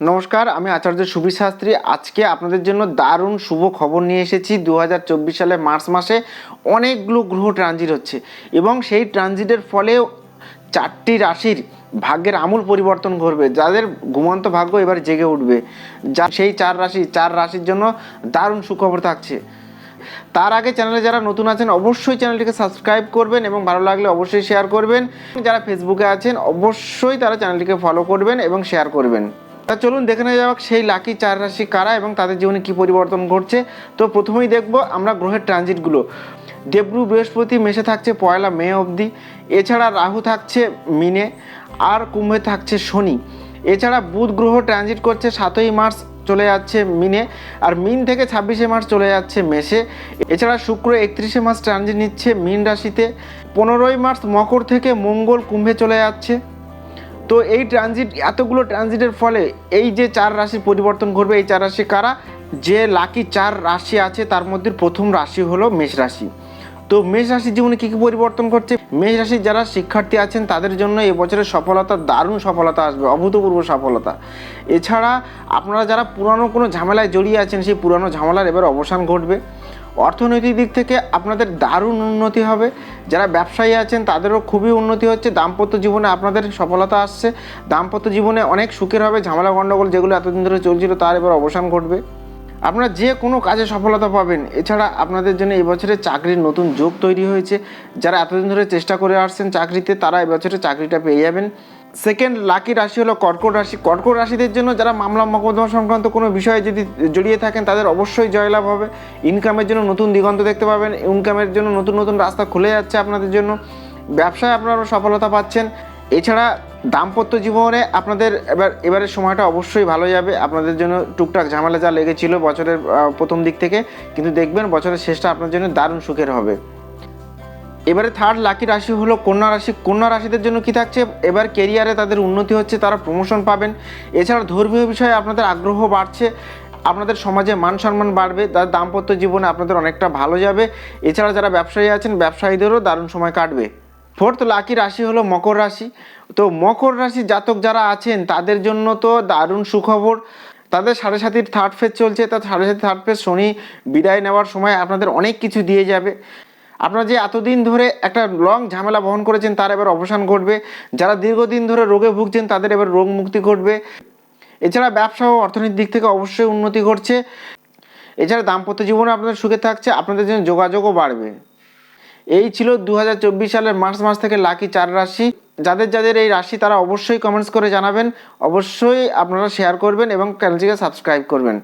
নমস্কার, আমি আচার্য সুবীর শাস্ত্রী। আজকে আপনাদের জন্য দারুণ শুভ খবর নিয়ে এসেছি। দু হাজার চব্বিশ সালে মার্চ মাসে অনেকগুলো গ্রহ ট্রানজিট হচ্ছে এবং সেই ট্রানজিটের ফলে চারটি রাশির ভাগ্যের আমূল পরিবর্তন ঘটবে, যাদের ঘুমন্ত ভাগ্য এবার জেগে উঠবে। যা সেই চার রাশি, চার রাশির জন্য দারুণ সুখবর থাকছে। তার আগে চ্যানেলে যারা নতুন আছেন, অবশ্যই চ্যানেলটিকে সাবস্ক্রাইব করবেন এবং ভালো লাগলে অবশ্যই শেয়ার করবেন। যারা ফেসবুকে আছেন, অবশ্যই তারা চ্যানেলটিকে ফলো করবেন এবং শেয়ার করবেন। তা চলুন দেখে নেওয়া যাক সেই লাকি চার রাশি কারা এবং তাদের জীবনে কি পরিবর্তন ঘটছে। তো প্রথমেই দেখব আমরা গ্রহের ট্রানজিটগুলো। দেবগুরু বৃহস্পতি মেশে থাকছে পয়লা মে অবধি। এছাড়া রাহু থাকছে মিনে, আর কুম্ভে থাকছে শনি। এছাড়া বুধ গ্রহ ট্রানজিট করছে সাতই মার্চ চলে যাচ্ছে মিনে, আর মিন থেকে ছাব্বিশে মার্চ চলে যাচ্ছে মেষে। এছাড়া শুক্র একত্রিশে মার্চ ট্রানজিট নিচ্ছে মিন রাশিতে। পনেরোই মার্চ মকর থেকে মঙ্গল কুম্ভে চলে যাচ্ছে। তো এই ট্রানজিট এতগুলো ট্রানজিটের ফলে এই যে চার রাশির পরিবর্তন ঘটবে, এই চার রাশি কারা? যে লাকি চার রাশি আছে, তার মধ্যে প্রথম রাশি হলো মেষ রাশি। তো মেষ রাশির জীবনে কী কী পরিবর্তন করছে মেষ রাশির যারা শিক্ষার্থী আছেন, তাদের জন্য এবছরের সফলতা, দারুণ সফলতা আসবে, অভূতপূর্ব সফলতা। এছাড়া আপনারা যারা পুরানো কোনো ঝামেলায় জড়িয়ে আছেন, সেই পুরানো ঝামেলার এবার অবসান ঘটবে। অর্থনৈতিক দিক থেকে আপনাদের দারুণ উন্নতি হবে। যারা ব্যবসায়ী আছেন, তাদেরও খুবই উন্নতি হচ্ছে। দাম্পত্য জীবনে আপনাদের সফলতা আসছে। দাম্পত্য জীবনে অনেক সুখের হবে। ঝামেলা গণ্ডগোল যেগুলো এতদিন ধরে চলছিল, তার এবার অবসান ঘটবে। আপনারা যে কোনো কাজে সফলতা পাবেন। এছাড়া আপনাদের জন্য এবছরে চাকরির নতুন যোগ তৈরি হয়েছে। যারা এতদিন ধরে চেষ্টা করে আসছেন চাকরিতে, তারা এবছরে চাকরিটা পেয়ে যাবেন। সেকেন্ড লাকি রাশি হলো কর্কট রাশি। কর্কট রাশিদের জন্য যারা মামলা মকদ্দমা সংক্রান্ত কোনো বিষয়ে যদি জড়িয়ে থাকেন, তাদের অবশ্যই জয়লাভ হবে। ইনকামের জন্য নতুন দিগন্ত দেখতে পাবেন। ইনকামের জন্য নতুন নতুন রাস্তা খুলে যাচ্ছে আপনাদের জন্য। ব্যবসায় আপনারা সফলতা পাচ্ছেন। এছাড়া দাম্পত্য জীবনে আপনাদের এবার এবারের সময়টা অবশ্যই ভালো যাবে। আপনাদের জন্য টুকটাক ঝামেলা যা লেগেছিল বছরের প্রথম দিক থেকে। কিন্তু দেখবেন বছরের শেষটা আপনার জন্য দারুণ সুখের হবে। এবারে থার্ড লাকি রাশি হলো কন্যা রাশি। কন্যা রাশিদের জন্য কি থাকছে? এবার কেরিয়ারে তাদের উন্নতি হচ্ছে, তারা প্রমোশন পাবেন। এছাড়া ধর্মীয় বিষয়ে আপনাদের আগ্রহ বাড়ছে, আপনাদের সমাজে মান সম্মান বাড়বে তার দাম্পত্য জীবনে আপনাদের অনেকটা ভালো যাবে। এছাড়া যারা ব্যবসায়ী আছেন, ব্যবসায়ীদেরও দারুণ সময় কাটবে। ফোর্থ লাকি রাশি হলো মকর রাশি। তো মকর রাশি জাতক যারা আছেন, তাদের জন্য তো দারুণ সুখবর। তাদের সাড়ে সাতির থার্ড ফেজ চলছে তার সাড়ে সাতি থার্ড ফেজ শনি বিদায় নেওয়ার সময় আপনাদের অনেক কিছু দিয়ে যাবে। আপনারা যে এতদিন ধরে একটা লং ঝামেলা বহন করেছেন, তার এবার অবসান ঘটবে। যারা দীর্ঘদিন ধরে রোগে ভুগছেন, তাদের এবার রোগ মুক্তি ঘটবে। এছাড়া ব্যবসা ও অর্থনীতির দিক থেকে অবশ্যই উন্নতি ঘটছে। এছাড়া দাম্পত্য জীবনে আপনাদের সুখে থাকছে, আপনাদের জন্য যোগাযোগও বাড়বে। এই ছিল দু হাজার চব্বিশ সালের মার্চ মাস থেকে লাকি চার রাশি। যাদের যাদের এই রাশি, তারা অবশ্যই কমেন্টস করে জানাবেন। অবশ্যই আপনারা শেয়ার করবেন এবং চ্যানেলটিকে সাবস্ক্রাইব করবেন।